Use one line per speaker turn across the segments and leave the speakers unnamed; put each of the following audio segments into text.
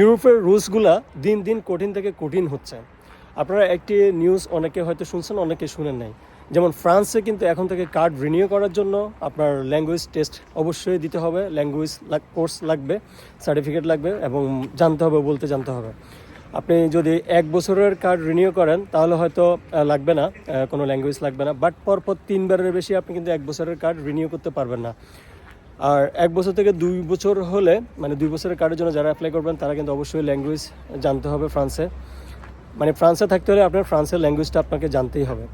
ইউরোপের রুলসগুলা দিন দিন কঠিন থেকে কঠিন হচ্ছে। আপনারা একটি নিউজ অনেকে হয়তো শুনছেন, অনেকে শুনেন নাই। যেমন ফ্রান্সে কিন্তু এখন থেকে কার্ড রিনিউ করার জন্য আপনার ল্যাঙ্গুয়েজ টেস্ট অবশ্যই দিতে হবে। ল্যাঙ্গুয়েজ কোর্স লাগবে সার্টিফিকেট লাগবে এবং জানতে হবে, বলতে জানতে হবে। আপনি যদি এক বছরের কার্ড রিনিউ করেন, তাহলে হয়তো লাগবে না কোনো ল্যাঙ্গুয়েজ লাগবে না। বাট পরপর তিনবারের বেশি আপনি কিন্তু এক বছরের কার্ড রিনিউ করতে পারবেন না। আর এক বছর থেকে দুই বছর হলে মানে দুই বছরের কার্ডের জন্য যারা অ্যাপ্লাই করবেন, তারা কিন্তু অবশ্যই ল্যাঙ্গুয়েজ জানতে হবে ফ্রান্সে মানে ফ্রান্সে থাকতে হলে আপনার ফ্রান্সের ল্যাঙ্গুয়েজটা আপনাকে জানতেই হবে।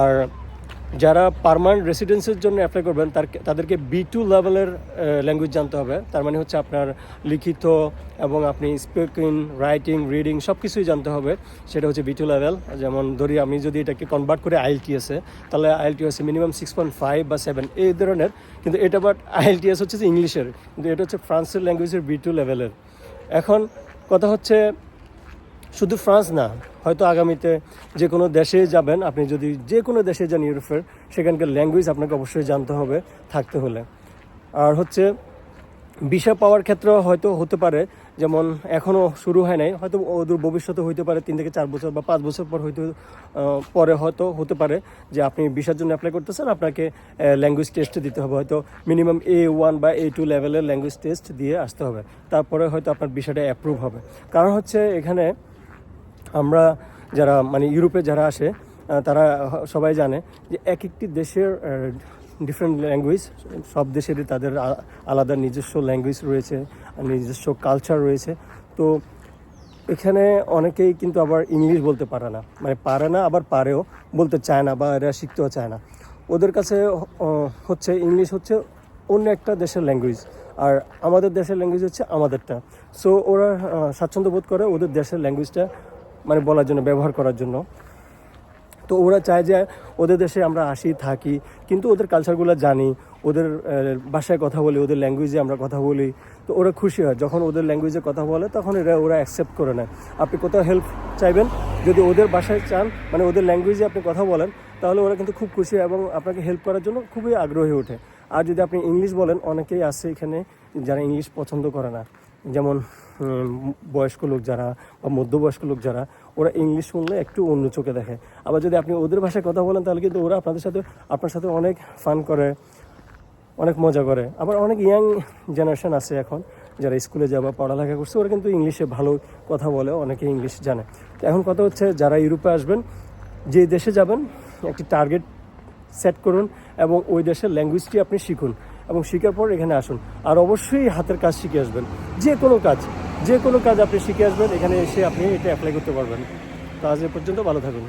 আর যারা পারমানেন্ট রেসিডেন্সের জন্য অ্যাপ্লাই করবেন, তার তাদেরকে বি টু লেভেলের ল্যাঙ্গুয়েজ জানতে হবে। তার মানে হচ্ছে আপনার লিখিত এবং আপনি স্পিকিং রাইটিং রিডিং সব কিছুই জানতে হবে। সেটা হচ্ছে বি টু লেভেল যেমন ধরি আমি যদি এটাকে কনভার্ট করে আইএলটিএসে তাহলে আইএলটিএসে মিনিমাম সিক্স পয়েন্ট ফাইভ বা সেভেন এই ধরনের। কিন্তু এটা বাট আইএলটিএস হচ্ছে যে ইংলিশের কিন্তু এটা হচ্ছে ফ্রান্সের ল্যাঙ্গুয়েজের বি টু লেভেলের এখন কথা হচ্ছে শুধু ফ্রান্স না, হয়তো আগামীতে যে কোনো দেশে যাবেন, আপনি যদি যে কোনো দেশে যান ইউরোপের, সেখানকার ল্যাঙ্গুয়েজ আপনাকে অবশ্যই জানতে হবে, থাকতে হলে। আর হচ্ছে ভিসা পাওয়ার ক্ষেত্রে হয়তো হতে পারে, যেমন এখনও শুরু হয় নাই, হয়তো অদূর ভবিষ্যতে হইতে পারে, তিন থেকে চার বছর বা পাঁচ বছর পর হয়তো পরে হয়তো হতে পারে যে আপনি ভিসার জন্য অ্যাপ্লাই করতেছেন, আপনাকে ল্যাঙ্গুয়েজ টেস্ট দিতে হবে। হয়তো মিনিমাম এ ওয়ান বা এ টু লেভেলের ল্যাঙ্গুয়েজ টেস্ট দিয়ে আসতে হবে। তারপরে হয়তো আপনার ভিসাটা অ্যাপ্রুভ হবে। কারণ হচ্ছে, এখানে আমরা যারা মানে ইউরোপে যারা আসে তারা সবাই জানে যে এক একটি দেশের ডিফারেন্ট ল্যাঙ্গুয়েজ সব দেশেরই তাদের আলাদা নিজস্ব ল্যাঙ্গুয়েজ রয়েছে, নিজস্ব কালচার রয়েছে। তো এখানে অনেকেই কিন্তু আবার ইংলিশ বলতে পারে না। মানে পারে না, আবার পারেও বলতে চায় না বা এরা শিখতেও চায় না। ওদের কাছে হচ্ছে ইংলিশ হচ্ছে অন্য একটা দেশের ল্যাঙ্গুয়েজ আর আমাদের দেশের ল্যাঙ্গুয়েজ হচ্ছে আমাদেরটা। সো ওরা স্বাচ্ছন্দ্য বোধ করে ওদের দেশের ল্যাঙ্গুয়েজটা মানে বলার জন্য, ব্যবহার করার জন্য। তো ওরা চায় যে ওদের দেশে আমরা আসি, থাকি। কিন্তু ওদের কালচারগুলো জানি, ওদের ভাষায় কথা বলি, ওদের ল্যাঙ্গুয়েজে আমরা কথা বলি। তো ওরা খুশি হয়, যখন ওদের ল্যাঙ্গুয়েজে কথা বলে, তখন এরা, ওরা অ্যাকসেপ্ট করে নেয়। আপনি কোথাও হেল্প চাইবেন? যদি ওদের ভাষায় চান মানে ওদের ল্যাঙ্গুয়েজে আপনি কথা বলেন, তাহলে ওরা কিন্তু খুব খুশি এবং আপনাকে হেল্প করার জন্য খুবই আগ্রহী ওঠে। আর যদি আপনি ইংলিশ বলেন, অনেকেই আছে এখানে যারা ইংলিশ পছন্দ করে না। যেমন বয়স্ক লোক যারা বা মধ্যবয়স্ক লোক যারা, ওরা ইংলিশ শুনলে একটু অন্য চোখে দেখে। আবার যদি আপনি ওদের ভাষায় কথা বলেন, তাহলে কিন্তু ওরা আপনাদের সাথে, আপনার সাথে অনেক ফান করে, অনেক মজা করে। আবার অনেক ইয়াং জেনারেশন আছে এখন, যারা স্কুলে যাবা পড়ালেখা করছে, ওরা কিন্তু ইংলিশে ভালো কথা বলে, অনেকে ইংলিশ জানে। তো এখন কথা হচ্ছে, যারা ইউরোপে আসবেন, যে দেশে যাবেন, একটি টার্গেট সেট করুন এবং ওই দেশের ল্যাঙ্গুয়েজটি আপনি শিখুন। এবং শেখার পর এখানে আসুন। আর অবশ্যই হাতের কাজ শিখে আসবেন। যে কোনো কাজ, যে কোনো কাজ আপনি শিখে আসবেন, এখানে এসে আপনি এটা অ্যাপ্লাই করতে পারবেন। তো আজ এ পর্যন্ত ভালো থাকুন।